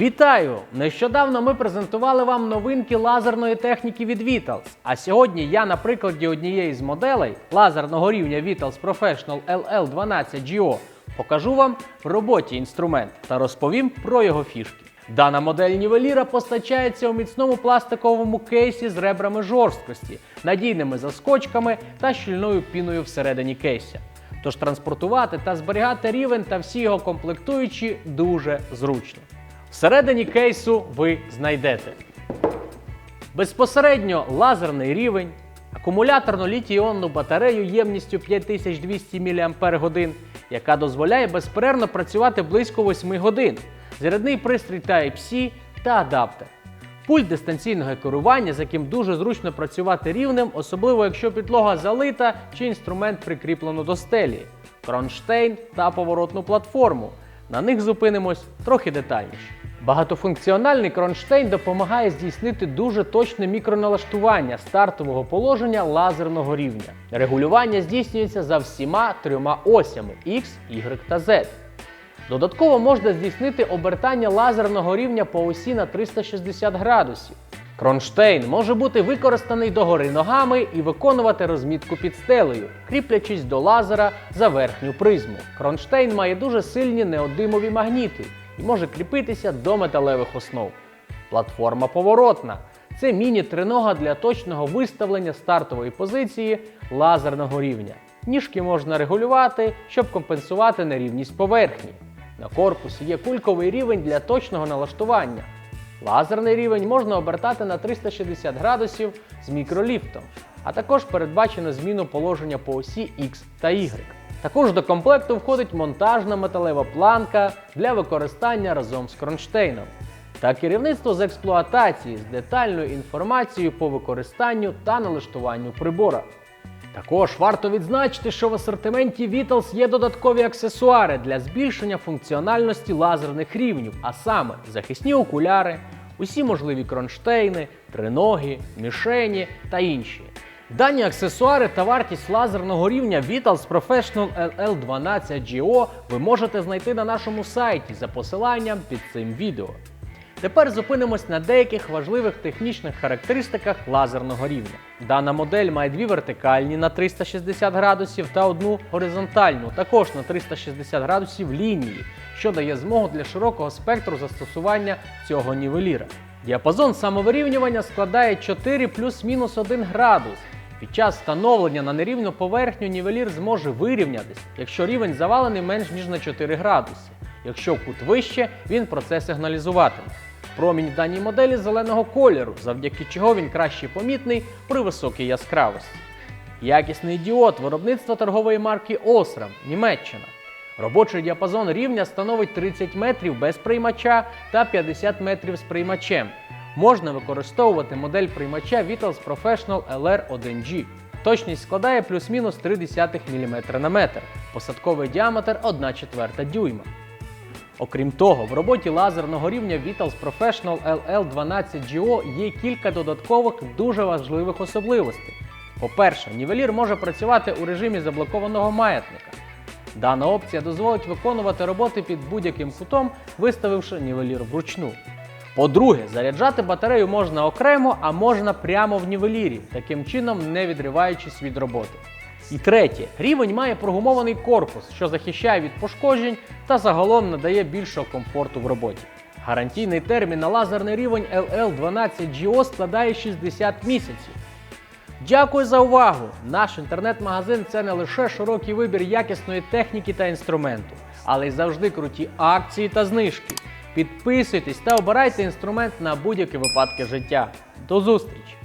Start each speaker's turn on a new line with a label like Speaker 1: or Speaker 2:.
Speaker 1: Вітаю! Нещодавно ми презентували вам новинки лазерної техніки від Vitals. А сьогодні я на прикладі однієї з моделей лазерного рівня Vitals Professional LL12GO покажу вам в роботі інструмент та розповім про його фішки. Дана модель нівеліра постачається у міцному пластиковому кейсі з ребрами жорсткості, надійними заскочками та щільною піною всередині кейся. Тож транспортувати та зберігати рівень та всі його комплектуючі дуже зручно. Всередині кейсу ви знайдете безпосередньо лазерний рівень, акумуляторну літій-іонну батарею ємністю 5200 мАч, яка дозволяє безперервно працювати близько 8 годин, зарядний пристрій Type-C та адаптер. Пульт дистанційного керування, з яким дуже зручно працювати рівнем, особливо якщо підлога залита чи інструмент прикріплено до стелі, кронштейн та поворотну платформу. На них зупинимось трохи детальніше. Багатофункціональний кронштейн допомагає здійснити дуже точне мікроналаштування стартового положення лазерного рівня. Регулювання здійснюється за всіма трьома осями X, Y та Z. Додатково можна здійснити обертання лазерного рівня по осі на 360 градусів. Кронштейн може бути використаний догори ногами і виконувати розмітку під стелею, кріплячись до лазера за верхню призму. Кронштейн має дуже сильні неодимові магніти і може кріпитися до металевих основ. Платформа поворотна. Це міні-тринога для точного виставлення стартової позиції лазерного рівня. Ніжки можна регулювати, щоб компенсувати нерівність поверхні. На корпусі є кульковий рівень для точного налаштування. Лазерний рівень можна обертати на 360 градусів з мікроліфтом, а також передбачено зміну положення по осі X та Y. Також до комплекту входить монтажна металева планка для використання разом з кронштейном та керівництво з експлуатації з детальною інформацією по використанню та налаштуванню прибора. Також варто відзначити, що в асортименті Vitals є додаткові аксесуари для збільшення функціональності лазерних рівнів, а саме захисні окуляри, усі можливі кронштейни, триноги, мішені та інші. Дані аксесуари та вартість лазерного рівня Vitals Professional LL12GO ви можете знайти на нашому сайті за посиланням під цим відео. Тепер зупинимось на деяких важливих технічних характеристиках лазерного рівня. Дана модель має дві вертикальні на 360 градусів та одну горизонтальну, також на 360 градусів лінії, що дає змогу для широкого спектру застосування цього нівеліра. Діапазон самовирівнювання складає 4 плюс-мінус 1 градус. Під час встановлення на нерівну поверхню нівелір зможе вирівнятись, якщо рівень завалений менш ніж на 4 градуси. Якщо кут вище, він про це сигналізуватиме. Промінь в даній моделі зеленого кольору, завдяки чого він краще помітний при високій яскравості. Якісний діод виробництва торгової марки Osram, Німеччина. Робочий діапазон рівня становить 30 метрів без приймача та 50 метрів з приймачем. Можна використовувати модель приймача Vitals Professional LR1G. Точність складає плюс-мінус 0,3 мм на метр, посадковий діаметр 1 четверта дюйма. Окрім того, в роботі лазерного рівня Vitals Professional LL12GO є кілька додаткових дуже важливих особливостей. По-перше, нівелір може працювати у режимі заблокованого маятника. Дана опція дозволить виконувати роботи під будь-яким кутом, виставивши нівелір вручну. По-друге, заряджати батарею можна окремо, а можна прямо в нівелірі, таким чином не відриваючись від роботи. І третє, рівень має прогумований корпус, що захищає від пошкоджень та загалом надає більшого комфорту в роботі. Гарантійний термін на лазерний рівень LL12GO складає 60 місяців. Дякую за увагу! Наш інтернет-магазин це не лише широкий вибір якісної техніки та інструменту, але й завжди круті акції та знижки. Підписуйтесь та обирайте інструмент на будь-які випадки життя. До зустрічі!